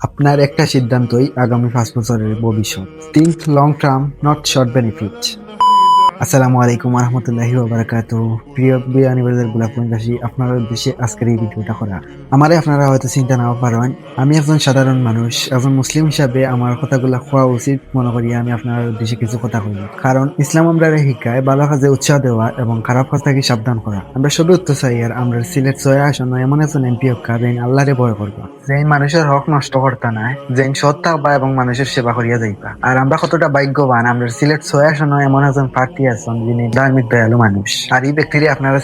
আপনার একটা সিদ্ধান্তই আগামী পাঁচ বছরের ভবিষ্যৎ। Think long term not short benefit আসসালামু আলাইকুম রহমতুল্লাহি ওবরাকাত প্রিয় বিয়ানি বাজার গোলাপগঞ্জবাসী আপনার উদ্দেশ্যে আজকের এই ভিডিওটা করা। আমারে আপনারা হয়তো চিন্তা নাও পারেন আমি একজন সাধারণ মানুষ, একজন মুসলিম হিসাবে আমার কথাগুলো খোয়া উচিত, মনে করি আমি আপনার উদ্দেশ্যে কিছু কথা কইব। কারণ ইসলাম আমরা শিক্ষায় ভালো কাজে উৎসাহ দেওয়া এবং খারাপ কাজ থেকে সাবধান করা। আমরা সবই উত্তর চাই আর আমরা সিলেট ছয় আসন এমন একজন এমপি হকা যেন আল্লাহরে ভয় করবা। যেন মানুষের হক নষ্ট করতা নাই যেন সৎ থাকবা এবং মানুষের সেবা করিয়া যাইবা। আর আমরা কতটা ভাগ্যবান আমরা সিলেট ছয় আসন এমন একজন প্রার্থী আছেন যিনি ধার্মিক দয়ালু মানুষ। আর এই আপনারা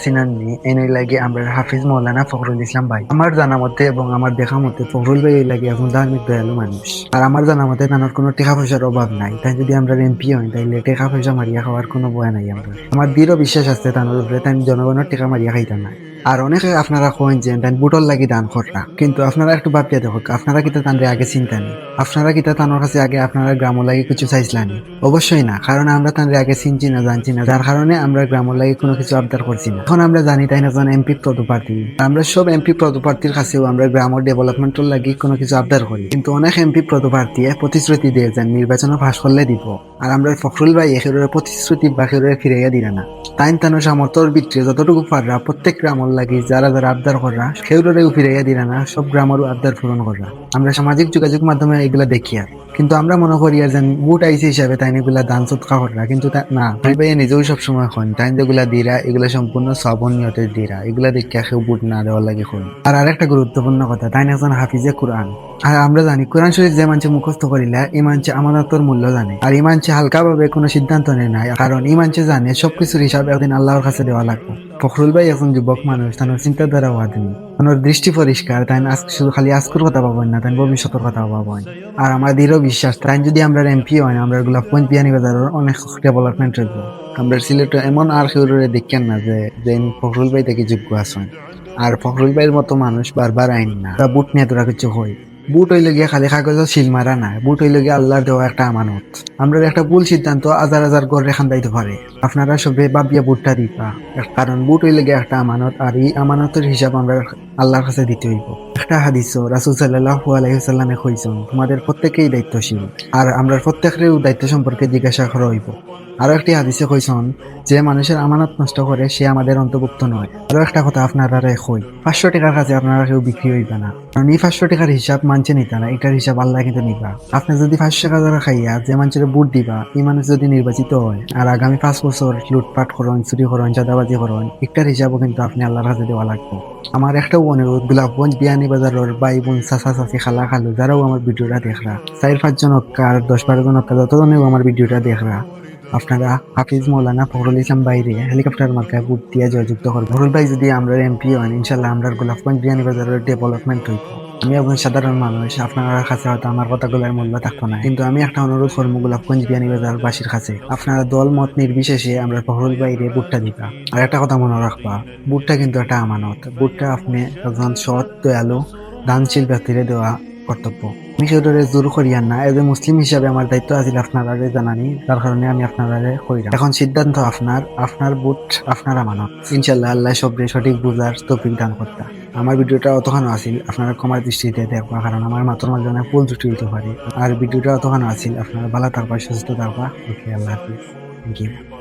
লাগে আমরা হাফিজ মৌলানা ফখরুল ইসলাম ভাই। আমার জানা মতে এবং আমার দেখা মতে ফখরুল ভাই এই লাগে এখন ধার্মিক দয়ালু মানুষ। আর আমার জানা মতে কোনো টাকা পয়সার অভাব নাই। তাই যদি আমরা এমপি হই, তাইলে টাকা পয়সা মারিয়া খাওয়ার কোনো বয়া নাই আমরা। আমার দৃঢ় বিশ্বাস আছে তার উপরে, তাই জনগণের টাকা মারিয়া খাইতাম নাই আর অনেকে আপনারা কইন যে তাই বুটল লাগি দান কররা কিন্তু আপনারা একটু ভাবিয়া দেখো, আপনারা কিতা তানরে আগে চিন্তা নেই? আপনারা কিতা তানোর কাছে আগে আপনারা গ্রাম লাগি কিছু চাইছিলানি অবশ্যই না, কারণ আমরা তানরে আগে চিনছি না, জানছি না। যার কারণে আমরা গ্রাম লাগি কোনো কিছু আবদার করছি না। এখন আমরা জানি তাই না একজন এমপি পদপ্রার্থী। আমরা সব এমপি পদপ্রার্থীর কাছেও আমরা গ্রামের ডেভেলপমেন্টের লাগি কোনো কিছু আবদার করি। কিন্তু অনেক এমপি পদপ্রার্থী প্রতিশ্রুতি দিয়ে যান নির্বাচনে পাশ করলে দিব। আর আমরা ফখরুল ভাই একেবারে প্রতিশ্রুতি বাকিরে ফিরাইয়া দিলা না। তাইন তানো সামর্থর ভিতরে যতটুকু পাররা, প্রত্যেক গ্রামর লাগি যারা যারা আবদার কররা সেগুলোরেও ফিরাইয়া দিলা না, সব গ্রামেরও আবদার পূরণ কররা। আমরা সামাজিক যোগাযোগ মাধ্যমে এগুলা দেখিয়া কিন্তু আমরা মনে করি আর যেন বুট আইসি হিসাবে তাই এগুলা দান সৎকা কররা কিন্তু না ভাই ভাই নিজেও সবসময় হন তাই যেগুলা দিরা এগুলা সম্পূর্ণ সবন নিয়তে দিরা এগুলা দেখে কেউ বুট না দেওয়া লাগে হন আর আরেকটা গুরুত্বপূর্ণ কথা তাই একজন হাফিজে কোরআন আর আমরা জানি কোরআন শরীফ যে মানছে মুখস্থ করিলে এই মানছে আমানতর মূল্য জানে। আর এই মানছে হালকাভাবে কোনো সিদ্ধান্ত নেয় না কারণ এই মানছে জানে সবকিছুর হিসাব একদিন আল্লাহর কাছে দেওয়া লাগবে। ফখরুল ভাই এখন যুবক মানুষ তার চিন্তাধারা ওয়াদিনী। ওনার দৃষ্টি পরিষ্কার তাই শুধু খালি আজকের কথা পাবেন না তাই ভবিষ্যতের কথা পাবেন আর আমার দৃঢ় বিশ্বাস তাই যদি আমরা এমপি হয় আমরা গোলাপগঞ্জ বিয়ানি বাজারের অনেক ডেভেলপমেন্ট হইব। আমরা সিলেটে এমন আর কেউ দেখেন না যে যে ফখরুল ভাই থেকে যোগ্য আছেন। আর ফখরুল ভাইয়ের মতো মানুষ বারবার আইন না। বুট নিয়ে তোরা কিছু হয় বুট হইলে গিয়ে খালি কাগজ শিল মারা না বুট হইলে গিয়ে আল্লাহর দেওয়া একটা আমানত। আমরা একটা ভুল সিদ্ধান্ত হাজার হাজার গড় রেখান দাইতে পারে, আপনারা সবে বাবিয়া বুটটা দিবা। কারণ বুট হইলে গিয়ে একটা আমানত, আর এই আমানতের হিসাব আমরা আল্লাহর কাছে দিতে হইব। একটা হাদিস রাসুল সাল্লাহ আলাইসাল্লামে কইছেন, তোমাদের প্রত্যেকেই দায়িত্বশীল, আর আমরা প্রত্যেকেরও দায়িত্ব সম্পর্কে জিজ্ঞাসা করা হইব। আরও একটি হাদিসে কইছেন, যে মানুষের আমানত নষ্ট করে, সে আমাদের অন্তর্ভুক্ত নয়। আরও একটা কথা আপনারা কই, পাঁচশো টাকার কাছে আপনারা কেউ বিক্রি হইবে না। কারণ এই পাঁচশো টাকার হিসাব মানছে নিতে না, এটার হিসাব আল্লাহ কিন্তু নিবা। আপনি যদি পাঁচশো টাকা ধরে খাইয়া যে মানুষের বুট দিবা, এই মানুষ যদি নির্বাচিত হয়, আর আগামী পাঁচ বছর লুটপাট করুন, চুরি করুন, চাঁদাবাজি করুন, একটার হিসাবও কিন্তু আপনি আল্লাহর কাছে দেওয়া লাগবে। আমার একটা অনুরোধ, গোলাপগঞ্জ বিয়ানি বাজারের ভাই বোন, চাচা, চাচি, খালা, খালু, যারাও আমার ভিডিওটা দেখরা চার পাঁচজন হক্কা আর দশ বারো জন অক্কা যতজনেও আমার ভিডিওটা দেখরা, আপনারা হাফিজ মৌলানা ফখরুল ইসলাম বাইরে হেলিকপ্টার মার্কায় বুট দিয়ে জয়যুক্ত করবেন। ফখরুল ভাই যদি আমরা এমপি হন, ইনশাল্লাহ আমরা গোলাপগঞ্জ বিয়ানি বাজারের ডেভেলপমেন্ট হইব। আমি একজন সাধারণ মানুষ, আপনার কাছে হয়তো আমার কথাগুলোর মূল্য থাকতো না। কিন্তু আমি একটা অনুরোধ করব গোলাপগঞ্জ বিয়ানি বাজার বাসীর কাছে, আপনারা দল মত নির্বিশেষে আমরা ফখরুল বাইরে বুটটা দিবা। আর একটা কথা মনে রাখবা, বুটটা কিন্তু একটা আমানত। বুটটা আপনি একজন সৎ, দয়ালু, দানশীল ব্যক্তিরে দেওয়া কর্তব্য। আমি সেটারে জোর করিয়ান না। এজ এ মুসলিম হিসাবে আমার দায়িত্ব আছিল আপনারা জানানি তার কারণে আমি আপনারা কইলাম এখন সিদ্ধান্ত আপনার আপনার বুট, আপনার আমানত। ইনশাল্লাহ আল্লাহ সবরে সঠিক বুঝার তৌফিক দান করতা আমার ভিডিওটা অতখানো আসিল, আপনারা কমার দৃষ্টিতে দেখবা, কারণ আমার মাত্র মাঝে অনেক ভুল ত্রুটি হইতে পারে। আর ভিডিওটা অতখানো আসিল, আপনারা ভালো থাকবা, সুস্থ থাকবা। ওকে, আল্লাহ হাফিজ। Thank you